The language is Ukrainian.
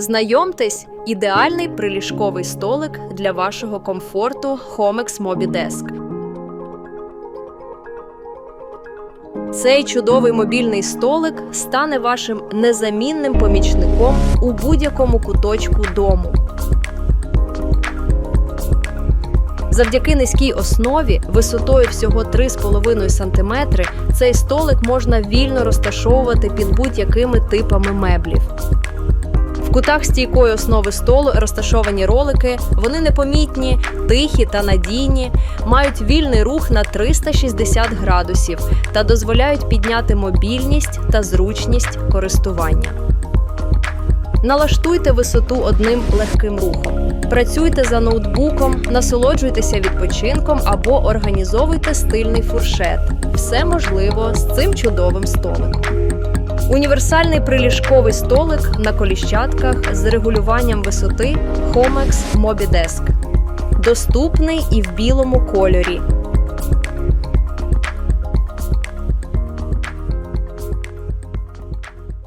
Знайомтесь, ідеальний приліжковий столик для вашого комфорту Homex Mobi Desk. Цей чудовий мобільний столик стане вашим незамінним помічником у будь-якому куточку дому. Завдяки низькій основі, висотою всього 3,5 см, цей столик можна вільно розташовувати під будь-якими типами меблів. В кутах стійкої основи столу розташовані ролики. Вони непомітні, тихі та надійні, мають вільний рух на 360 градусів та дозволяють підняти мобільність та зручність користування. Налаштуйте висоту одним легким рухом. Працюйте за ноутбуком, насолоджуйтеся відпочинком або організовуйте стильний фуршет. Все можливо з цим чудовим столиком. Універсальний приліжковий столик на коліщатках з регулюванням висоти Homex Mobi Desk. Доступний і в білому кольорі.